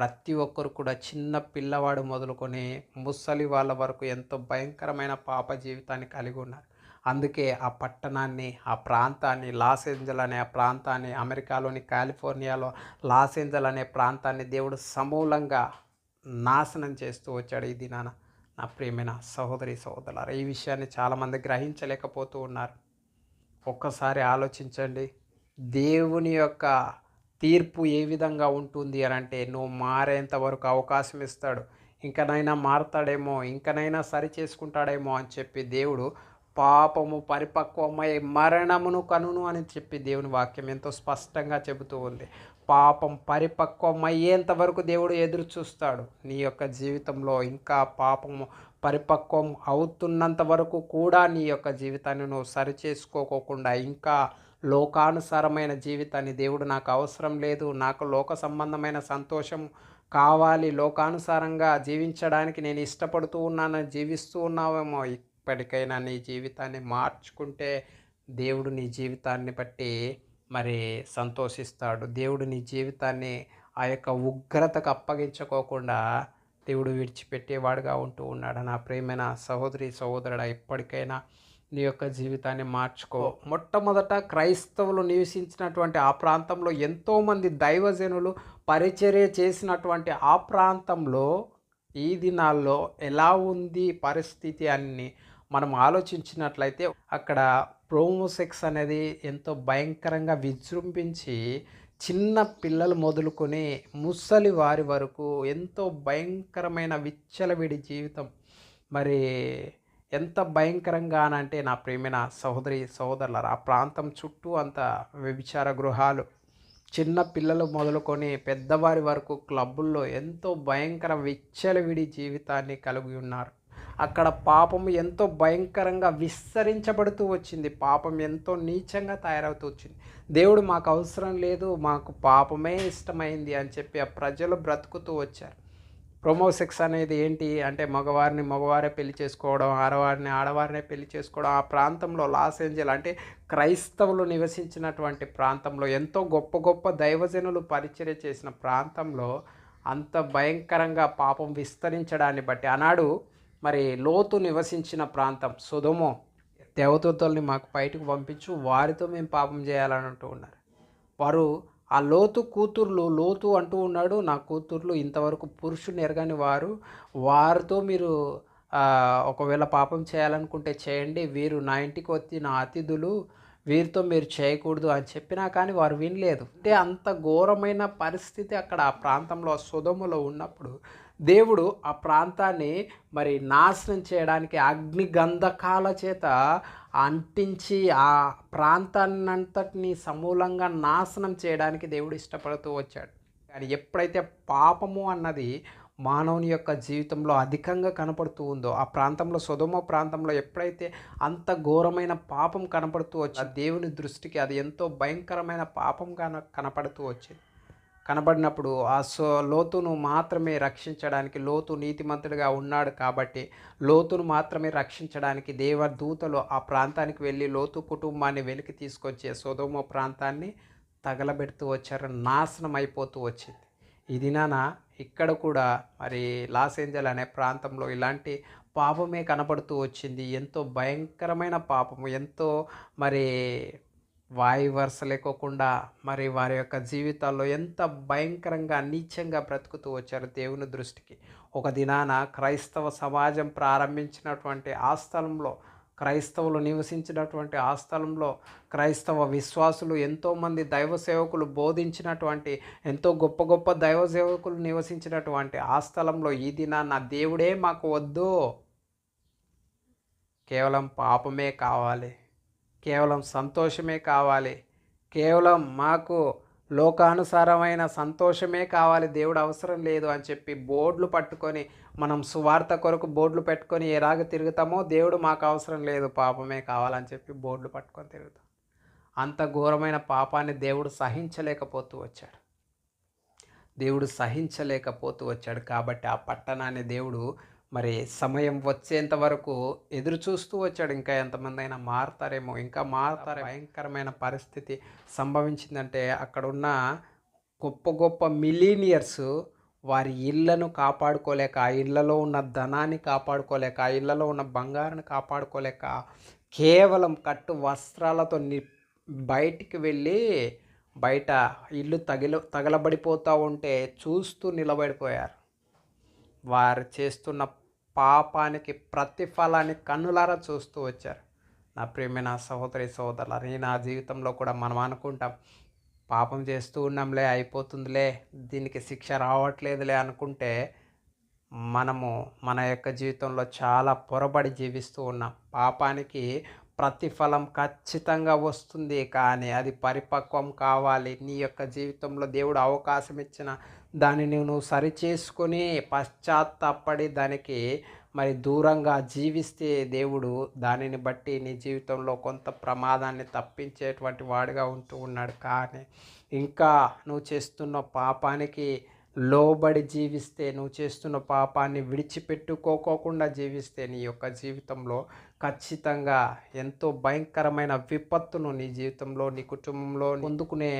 ప్రతి ఒక్కరు కూడా చిన్న పిల్లవాడు మొదలుకొని ముసలి వాళ్ళ వరకు ఎంతో భయంకరమైన పాప జీవితాన్ని కలిగి ఉన్నారు. అందుకే ఆ పట్టణాన్ని ఆ ప్రాంతాన్ని లాస్ ఏంజల్ అనే ఆ ప్రాంతాన్ని అమెరికాలోని కాలిఫోర్నియాలో లాస్ ఏంజల్ అనే ప్రాంతాన్ని దేవుడు సమూలంగా నాశనం చేస్తూ వచ్చాడు ఈ దినాన. నా ప్రియమైన సహోదరి సహోదరులారా ఈ విషయాన్ని చాలామంది గ్రహించలేకపోతూ ఉన్నారు. ఒక్కసారి ఆలోచించండి. దేవుని యొక్క తీర్పు ఏ విధంగా ఉంటుంది అని అంటే నువ్వు మారేంత వరకు అవకాశం ఇస్తాడు. ఇంకనైనా మారతాడేమో ఇంకనైనా సరి చేసుకుంటాడేమో అని చెప్పి దేవుడు పాపము పరిపక్వమై మరణమును కనును అని చెప్పి దేవుని వాక్యం ఎంతో స్పష్టంగా చెబుతూ ఉంది. పాపం పరిపక్వమయ్యేంత వరకు దేవుడు ఎదురు చూస్తాడు. నీ యొక్క జీవితంలో ఇంకా పాపము పరిపక్వం అవుతున్నంత వరకు కూడా నీ యొక్క జీవితాన్ని నువ్వు సరి చేసుకోకోకుండా ఇంకా లోకానుసారమైన జీవితాన్ని దేవుడు నాకు అవసరం లేదు. నాకు లోక సంబంధమైన సంతోషం కావాలి. లోకానుసారంగా జీవించడానికి నేను ఇష్టపడుతూ ఉన్నాను జీవిస్తూ ఉన్నావేమో. ఇప్పటికైనా నీ జీవితాన్ని మార్చుకుంటే దేవుడు నీ జీవితాన్ని బట్టి మరి సంతోషిస్తాడు. దేవుడు నీ జీవితాన్ని ఆ యొక్క ఉగ్రతకు అప్పగించుకోకుండా దేవుడు విడిచిపెట్టేవాడుగా ఉంటూ ఉన్నాడు. నా ప్రేమైన సహోదరి సహోదరుడా ఇప్పటికైనా నీ యొక్క జీవితాన్ని మార్చుకో. మొట్టమొదట క్రైస్తవులు నివసించినటువంటి ఆ ప్రాంతంలో ఎంతోమంది దైవజనులు పరిచర్య చేసినటువంటి ఆ ప్రాంతంలో ఈ దినాల్లో ఎలా ఉంది పరిస్థితి అని మనం ఆలోచించినట్లయితే అక్కడ ప్రోమోసెక్స్ అనేది ఎంతో భయంకరంగా విజృంభించి చిన్న పిల్లలు మొదలుకొని ముసలి వారి వరకు ఎంతో భయంకరమైన విచ్చలవిడి జీవితం. మరి ఎంత భయంకరంగా అంటే నా ప్రేమైన సహోదరి సహోదరులారు ఆ ప్రాంతం చుట్టూ అంత వ్యభిచార గృహాలు. చిన్న పిల్లలు మొదలుకొని పెద్దవారి వరకు క్లబ్బుల్లో ఎంతో భయంకర విచ్చలవిడి జీవితాన్ని కలిగి ఉన్నారు. అక్కడ పాపం ఎంతో భయంకరంగా విస్తరించబడుతూ వచ్చింది. పాపం ఎంతో నీచంగా తయారవుతూ వచ్చింది. దేవుడు మాకు అవసరం లేదు మాకు పాపమే ఇష్టమైంది అని చెప్పి ఆ ప్రజలు బ్రతుకుతూ వచ్చారు. ప్రొమోసెక్స్ అనేది ఏంటి? అంటే మగవారిని మగవారే పెళ్ళి చేసుకోవడం ఆడవారిని ఆడవారినే పెళ్ళి చేసుకోవడం ఆ ప్రాంతంలో లాస్ ఏంజల్ అంటే క్రైస్తవులు నివసించినటువంటి ప్రాంతంలో ఎంతో గొప్ప గొప్ప దైవజనులు పరిచర్య చేసిన ప్రాంతంలో అంత భయంకరంగా పాపం విస్తరించడాన్ని బట్టి ఆనాడు మరి లోతు నివసించిన ప్రాంతం సుధమో దేవదూతల్ని మాకు బయటకు పంపించు వారితో మేము పాపం చేయాలని అంటూ ఉన్నారు. వారు ఆ లోతు కూతుర్లు లోతు అంటూ ఉన్నాడు. నా కూతుర్లు ఇంతవరకు పురుషుని ఎరగని వారు. వారితో మీరు ఒకవేళ పాపం చేయాలనుకుంటే చేయండి. వీరు నా ఇంటికి వచ్చి నా అతిథులు వీరితో మీరు చేయకూడదు అని చెప్పినా కానీ వారు వినలేదు. అంటే అంత ఘోరమైన పరిస్థితి అక్కడ ఆ ప్రాంతంలో సుధములో ఉన్నప్పుడు దేవుడు ఆ ప్రాంతాన్ని మరి నాశనం చేయడానికి అగ్ని గంధకాల చేత అంటించి ఆ ప్రాంతాన్నంతటిని సమూలంగా నాశనం చేయడానికి దేవుడు ఇష్టపడుతూ వచ్చాడు. కానీ ఎప్పుడైతే పాపము అన్నది మానవుని యొక్క జీవితంలో అధికంగా కనపడుతూ ఉందో ఆ ప్రాంతంలో సుధమ ప్రాంతంలో ఎప్పుడైతే అంత ఘోరమైన పాపం కనపడుతూ వచ్చి దేవుని దృష్టికి అది ఎంతో భయంకరమైన పాపంగా కనపడుతూ వచ్చింది. కనబడినప్పుడు ఆ సో లోతును మాత్రమే రక్షించడానికి లోతు నీతిమంతుడిగా ఉన్నాడు కాబట్టి లోతును మాత్రమే రక్షించడానికి దేవదూతలు ఆ ప్రాంతానికి వెళ్ళి లోతు కుటుంబాన్ని వెలికి తీసుకొచ్చే సోదోమ ప్రాంతాన్ని తగలబెడుతూ వచ్చారు. నాశనం అయిపోతూ వచ్చింది. ఇది నానా ఇక్కడ కూడా మరి లాస్ ఏంజల్ అనే ప్రాంతంలో ఇలాంటి పాపమే కనపడుతూ వచ్చింది. ఎంతో భయంకరమైన పాపము. ఎంతో మరి వాయి వరుస లేకోకుండా మరి వారి యొక్క జీవితాల్లో ఎంత భయంకరంగా నీచంగా బ్రతుకుతూ వచ్చారు దేవుని దృష్టికి. ఒక దినాన క్రైస్తవ సమాజం ప్రారంభించినటువంటి ఆ స్థలంలో క్రైస్తవులు నివసించినటువంటి ఆ స్థలంలో క్రైస్తవ విశ్వాసులు ఎంతోమంది దైవ సేవకులు బోధించినటువంటి ఎంతో గొప్ప గొప్ప దైవ సేవకులు నివసించినటువంటి ఆ స్థలంలో ఈ దినాన దేవుడే మాకు వద్దు. కేవలం పాపమే కావాలి. కేవలం సంతోషమే కావాలి. కేవలం మాకు లోకానుసారమైన సంతోషమే కావాలి. దేవుడు అవసరం లేదు అని చెప్పి బోర్డులు పట్టుకొని మనం సువార్త కొరకు బోర్డులు పెట్టుకొని ఎలాగ తిరుగుతామో దేవుడు మాకు అవసరం లేదు. పాపమే కావాలని చెప్పి బోర్డులు పట్టుకొని తిరుగుతాం. అంత ఘోరమైన పాపాన్ని దేవుడు సహించలేకపోతూ వచ్చాడు. దేవుడు సహించలేకపోతూ వచ్చాడు. కాబట్టి ఆ పట్టణాన్ని దేవుడు మరి సమయం వచ్చేంత వరకు ఎదురు చూస్తూ వచ్చాడు. ఇంకా ఎంతమంది అయినా మారుతారేమో. ఇంకా మారుతారే భయంకరమైన పరిస్థితి సంభవించిందంటే అక్కడ ఉన్న గొప్ప గొప్ప మిలీనియర్స్ వారి ఇళ్ళను కాపాడుకోలేక ఆ ఇళ్ళలో ఉన్న ధనాన్ని కాపాడుకోలేక ఆ ఇళ్ళలో ఉన్న బంగారాన్ని కాపాడుకోలేక కేవలం కట్టు వస్త్రాలతో ని బయటికి వెళ్ళి బయట ఇల్లు తగిల తగలబడిపోతూ ఉంటే చూస్తూ నిలబడిపోయారు. వారు చేస్తున్న పాపానికి ప్రతిఫలాన్ని కన్నులారా చూస్తూ వచ్చారు. నా ప్రియమైన సహోదరి సహోదరులని నా జీవితంలో కూడా మనం అనుకుంటాం పాపం చేస్తూ ఉన్నాంలే అయిపోతుందిలే దీనికి శిక్ష రావట్లేదులే అనుకుంటే మనము మన యొక్క జీవితంలో చాలా పొరబడి జీవిస్తూ ఉన్నాం. పాపానికి ప్రతిఫలం ఖచ్చితంగా వస్తుంది కానీ అది పరిపక్వం కావాలి. నీ యొక్క జీవితంలో దేవుడు అవకాశం ఇచ్చిన దానిని నువ్వు సరిచేసుకొని పశ్చాత్తాపడి దానికి మరి దూరంగా జీవిస్తే దేవుడు దానిని బట్టి నీ జీవితంలో కొంత ప్రమాదాన్ని తప్పించేటువంటి వాడిగా ఉంటూ ఉన్నాడు. కానీ ఇంకా నువ్వు చేస్తున్న పాపానికి లోబడి జీవిస్తే నువ్వు చేస్తున్న పాపాన్ని విడిచిపెట్టుకోకోకుండా జీవిస్తే నీ యొక్క జీవితంలో ఖచ్చితంగా ఎంతో భయంకరమైన విపత్తును నీ జీవితంలో నీ కుటుంబంలో పొందుకునే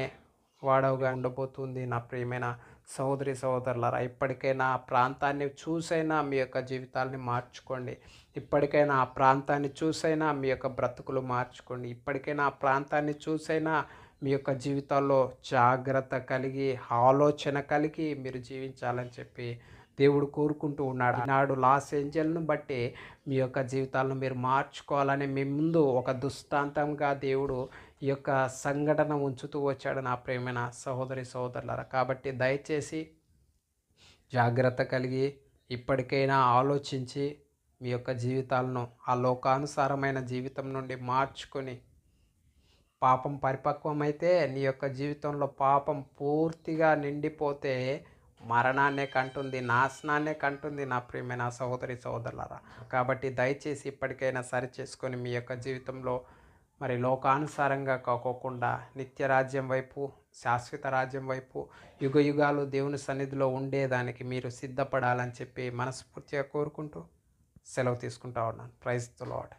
వాడవుగా ఉండబోతుంది. నా ప్రియమైన సహోదరి సహోదరులారా ఇప్పటికైనా ఆ ప్రాంతాన్ని చూసైనా మీ యొక్క జీవితాలని మార్చుకోండి. ఇప్పటికైనా ఆ ప్రాంతాన్ని చూసైనా మీ యొక్క బ్రతుకులు మార్చుకోండి. ఇప్పటికైనా ఆ ప్రాంతాన్ని చూసైనా మీ యొక్క జీవితాల్లో జాగ్రత్త కలిగి ఆలోచన కలిగి మీరు జీవించాలని చెప్పి దేవుడు కోరుకుంటూ ఉన్నాడు. నాడు లాస్ ఏంజల్ను బట్టి మీ యొక్క జీవితాలను మీరు మార్చుకోవాలని మీ ముందు ఒక దుస్తాంతంగా దేవుడు ఈ యొక్క సంఘటన ఉంచుతూ వచ్చాడు నా ప్రేమైన సహోదరి సహోదరులారా. కాబట్టి దయచేసి జాగ్రత్త కలిగి ఇప్పటికైనా ఆలోచించి మీ యొక్క జీవితాలను ఆ లోకానుసారమైన జీవితం నుండి మార్చుకొని పాపం పరిపక్వమైతే నీ యొక్క జీవితంలో పాపం పూర్తిగా నిండిపోతే మరణాన్నే కంటుంది నాశనాన్నే కంటుంది నా ప్రియమైన సహోదరి సహోదరులారా. కాబట్టి దయచేసి ఇప్పటికైనా సరి చేసుకొని మీ యొక్క జీవితంలో మరి లోకానుసారంగా కాకోకుండా నిత్య రాజ్యం వైపు శాశ్వత రాజ్యం వైపు యుగ యుగాలు దేవుని సన్నిధిలో ఉండేదానికి మీరు సిద్ధపడాలని చెప్పి మనస్ఫూర్తిగా కోరుకుంటూ సెలవు తీసుకుంటా ఉన్నాను. Praise the lord